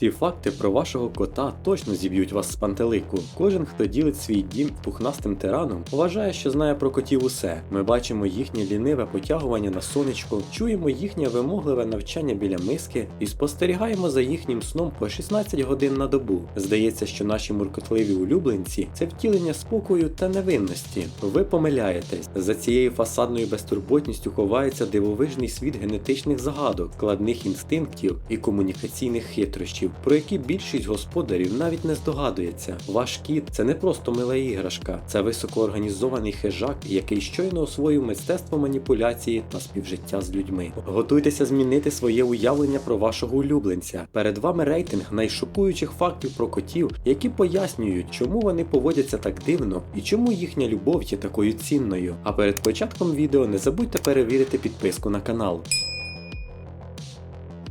Ці факти про вашого кота точно зіб'ють вас з пантелику. Кожен, хто ділить свій дім пухнастим тираном, вважає, що знає про котів усе. Ми бачимо їхнє ліниве потягування на сонечко, чуємо їхнє вимогливе навчання біля миски і спостерігаємо за їхнім сном по 16 годин на добу. Здається, що наші муркотливі улюбленці це втілення спокою та невинності. Ви помиляєтесь. За цією фасадною безтурботністю ховається дивовижний світ генетичних загадок, складних інстинктів і комунікаційних хитрощів, про які більшість господарів навіть не здогадується. Ваш кіт це не просто мила іграшка, це високоорганізований хижак, який щойно освоїв мистецтво маніпуляції та співжиття з людьми. Готуйтеся змінити своє уявлення про вашого улюбленця. Перед вами рейтинг найшокуючих фактів про котів, які пояснюють, чому вони поводяться так дивно і чому їхня любов є такою цінною. А перед початком відео не забудьте перевірити підписку на канал.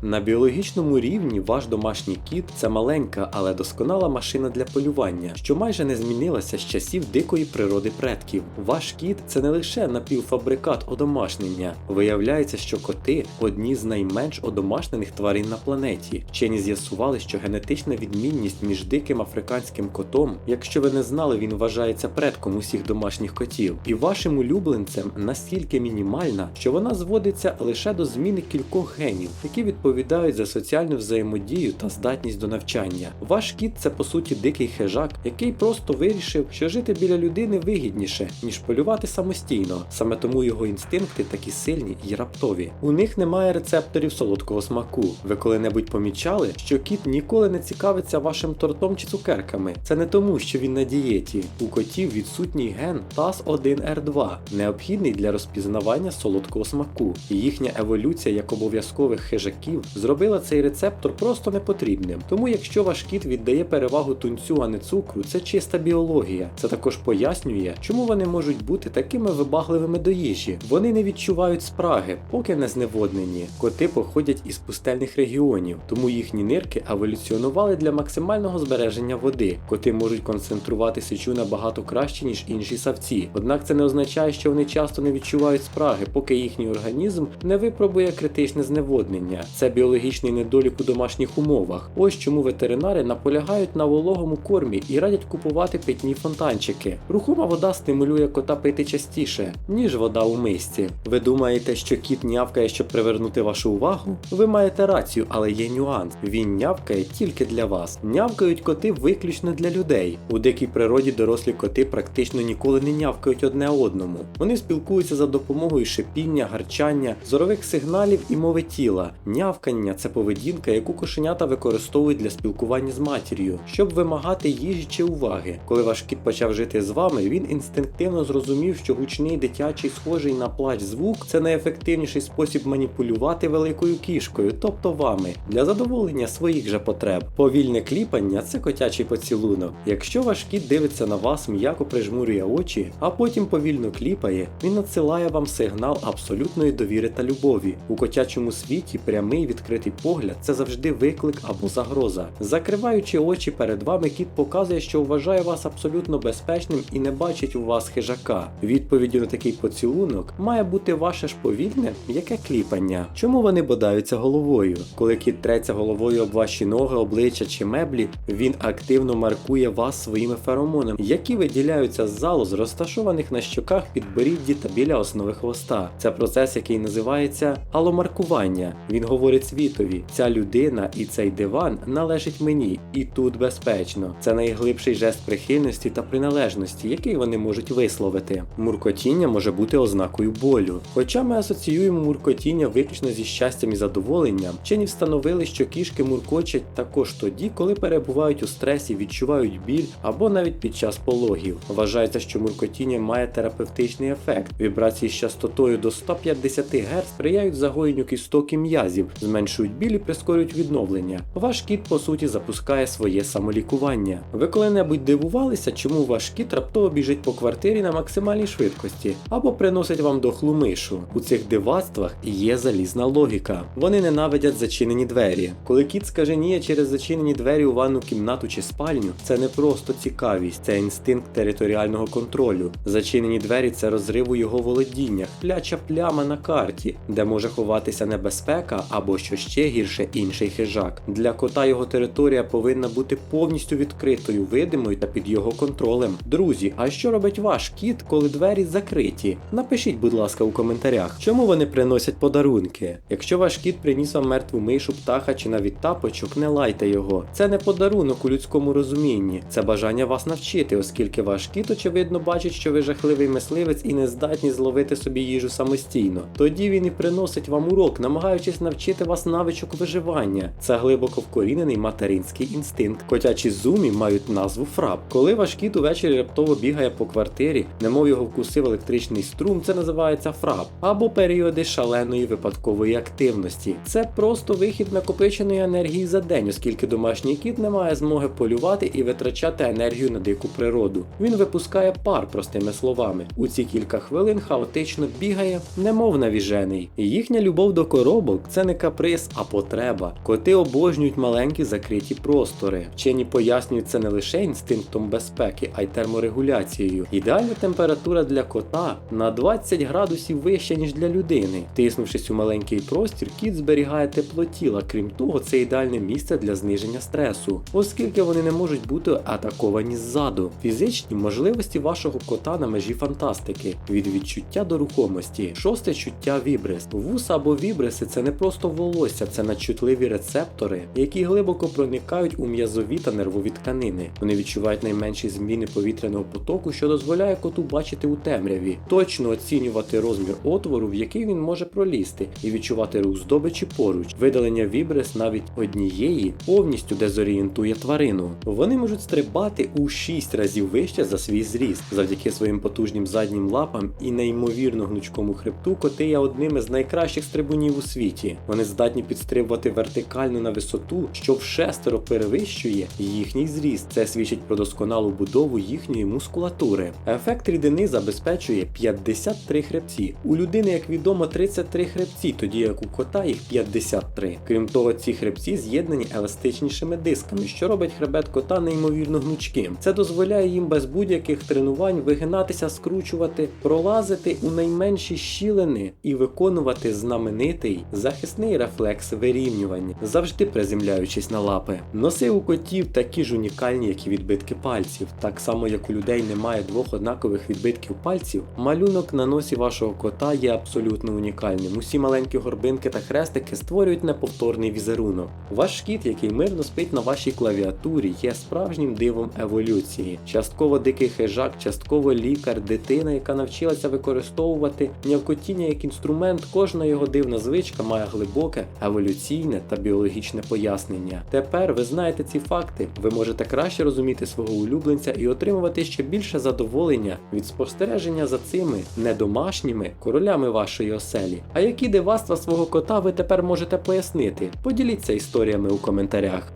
На біологічному рівні ваш домашній кіт це маленька, але досконала машина для полювання, що майже не змінилася з часів дикої природи предків. Ваш кіт це не лише напівфабрикат одомашнення. Виявляється, що коти одні з найменш одомашнених тварин на планеті. Вчені з'ясували, що генетична відмінність між диким африканським котом, якщо ви не знали, він вважається предком усіх домашніх котів, і вашим улюбленцем настільки мінімальна, що вона зводиться лише до зміни кількох генів, які відповідають за соціальну взаємодію та здатність до навчання. Ваш кіт це по суті дикий хижак, який просто вирішив, що жити біля людини вигідніше, ніж полювати самостійно. Саме тому його інстинкти такі сильні і раптові. У них немає рецепторів солодкого смаку. Ви коли-небудь помічали, що кіт ніколи не цікавиться вашим тортом чи цукерками. Це не тому, що він на дієті. У котів відсутній ген TAS1R2, необхідний для розпізнавання солодкого смаку. І їхня еволюція як обов'язкових хижаків зробила цей рецептор просто непотрібним. Тому, якщо ваш кіт віддає перевагу тунцю, а не цукру, це чиста біологія. Це також пояснює, чому вони можуть бути такими вибагливими до їжі. Вони не відчувають спраги, поки не зневоднені. Коти походять із пустельних регіонів, тому їхні нирки еволюціонували для максимального збереження води. Коти можуть концентрувати сечу набагато краще, ніж інші савці. Однак це не означає, що вони часто не відчувають спраги, поки їхній організм не випробує критичне зневоднення. Це біологічний недолік у домашніх умовах. Ось чому ветеринари наполягають на вологому кормі і радять купувати питні фонтанчики. Рухома вода стимулює кота пити частіше, ніж вода у мисці. Ви думаєте, що кіт нявкає, щоб привернути вашу увагу? Ви маєте рацію, але є нюанс. Він нявкає тільки для вас. Нявкають коти виключно для людей. У дикій природі дорослі коти практично ніколи не нявкають одне одному. Вони спілкуються за допомогою шипіння, гарчання, зорових сигналів і мови тіла. Нявкання це поведінка, яку кошенята використовують для спілкування з матір'ю, щоб вимагати їжі чи уваги. Коли ваш кіт почав жити з вами, він інстинктивно зрозумів, що гучний дитячий, схожий на плач звук це найефективніший спосіб маніпулювати великою кішкою, тобто вами, для задоволення своїх же потреб. Повільне кліпання це котячий поцілунок. Якщо ваш кіт дивиться на вас, м'яко прижмурює очі, а потім повільно кліпає, він надсилає вам сигнал абсолютної довіри та любові. У котячому світі прямий відкритий погляд це завжди виклик або загроза. Закриваючи очі перед вами, кіт показує, що вважає вас абсолютно безпечним і не бачить у вас хижака. Відповіддю на такий поцілунок має бути ваше ж повільне м'яке кліпання. Чому вони бодаються головою? Коли кіт треться головою об ваші ноги, обличчя чи меблі, він активно маркує вас своїми феромонами, які виділяються з залоз, розташованих на щоках, підборідді та біля основи хвоста. Це процес, який називається аломаркування. Він говорить світові, ця людина і цей диван належить мені, і тут безпечно. Це найглибший жест прихильності та приналежності, який вони можуть висловити. Муркотіння може бути ознакою болю. Хоча ми асоціюємо муркотіння виключно зі щастям і задоволенням, вчені встановили, що кішки муркочать також тоді, коли перебувають у стресі, відчувають біль або навіть під час пологів. Вважається, що муркотіння має терапевтичний ефект. Вібрації з частотою до 150 Гц сприяють загоєнню кісток і м'язів, зменшують біль і прискорюють відновлення. Ваш кіт, по суті, запускає своє самолікування. Ви коли-небудь дивувалися, чому ваш кіт раптово біжить по квартирі на максимальній швидкості або приносить вам дохлу мишу. У цих дивацтвах є залізна логіка. Вони ненавидять зачинені двері. Коли кіт скаженіє через зачинені двері у ванну кімнату чи спальню, це не просто цікавість, це інстинкт територіального контролю. Зачинені двері це розрив у його володіннях, пляча пляма на карті, де може ховатися небезпека або або що ще гірше інший хижак. Для кота його територія повинна бути повністю відкритою, видимою та під його контролем. Друзі, а що робить ваш кіт, коли двері закриті? Напишіть, будь ласка, у коментарях, чому вони приносять подарунки. Якщо ваш кіт приніс вам мертву мишу, птаха чи навіть тапочок, не лайте його. Це не подарунок у людському розумінні, це бажання вас навчити, оскільки ваш кіт, очевидно, бачить, що ви жахливий мисливець і не здатні зловити собі їжу самостійно. Тоді він і приносить вам урок, намагаючись навчити вас навичок виживання. Це глибоко вкорінений материнський інстинкт. Котячі зумі мають назву фрап. Коли ваш кіт увечері раптово бігає по квартирі, немов його вкусив електричний струм, це називається фрап, або періоди шаленої випадкової активності. Це просто вихід накопиченої енергії за день, оскільки домашній кіт не має змоги полювати і витрачати енергію на дику природу. Він випускає пар, простими словами. У ці кілька хвилин хаотично бігає, немов навіжений. Їхня любов до коробок це не каприз, а потреба. Коти обожнюють маленькі закриті простори. Вчені пояснюють це не лише інстинктом безпеки, а й терморегуляцією. Ідеальна температура для кота на 20 градусів вища, ніж для людини. Тиснувшись у маленький простір, кіт зберігає тепло тіла. Крім того, це ідеальне місце для зниження стресу, оскільки вони не можуть бути атаковані ззаду. Фізичні можливості вашого кота на межі фантастики від відчуття до рухомості. Шосте чуття вібрис. Вуса або вібриси це не просто волосся, це надчутливі рецептори, які глибоко проникають у м'язові та нервові тканини. Вони відчувають найменші зміни повітряного потоку, що дозволяє коту бачити у темряві, точно оцінювати розмір отвору, в який він може пролізти, і відчувати рух здобичі поруч. Видалення вібрис навіть однієї повністю дезорієнтує тварину. Вони можуть стрибати у 6 разів вище за свій зріст. Завдяки своїм потужним заднім лапам і неймовірно гнучкому хребту коти є одним із найкращих стрибунів у світі. Вони здатні підстрибувати вертикально на висоту, що вшестеро перевищує їхній зріст. Це свідчить про досконалу будову їхньої мускулатури. Ефект рідини забезпечує 53 хребці. У людини, як відомо, 33 хребці, тоді як у кота їх 53. Крім того, ці хребці з'єднані еластичнішими дисками, що робить хребет кота неймовірно гнучким. Це дозволяє їм без будь-яких тренувань вигинатися, скручувати, пролазити у найменші щілини і виконувати знаменитий захисний рефлекс вирівнювання, завжди приземляючись на лапи. Носи у котів такі ж унікальні, як і відбитки пальців. Так само, як у людей немає двох однакових відбитків пальців, малюнок на носі вашого кота є абсолютно унікальним. Усі маленькі горбинки та хрестики створюють неповторний візерунок. Ваш кіт, який мирно спить на вашій клавіатурі, є справжнім дивом еволюції. Частково дикий хижак, частково лікар, дитина, яка навчилася використовувати нявкотіння як інструмент, кожна його дивна звичка має глибоке еволюційне та біологічне пояснення. Тепер ви знаєте ці факти, ви можете краще розуміти свого улюбленця і отримувати ще більше задоволення від спостереження за цими недомашніми королями вашої оселі. А які диваства свого кота ви тепер можете пояснити? Поділіться історіями у коментарях.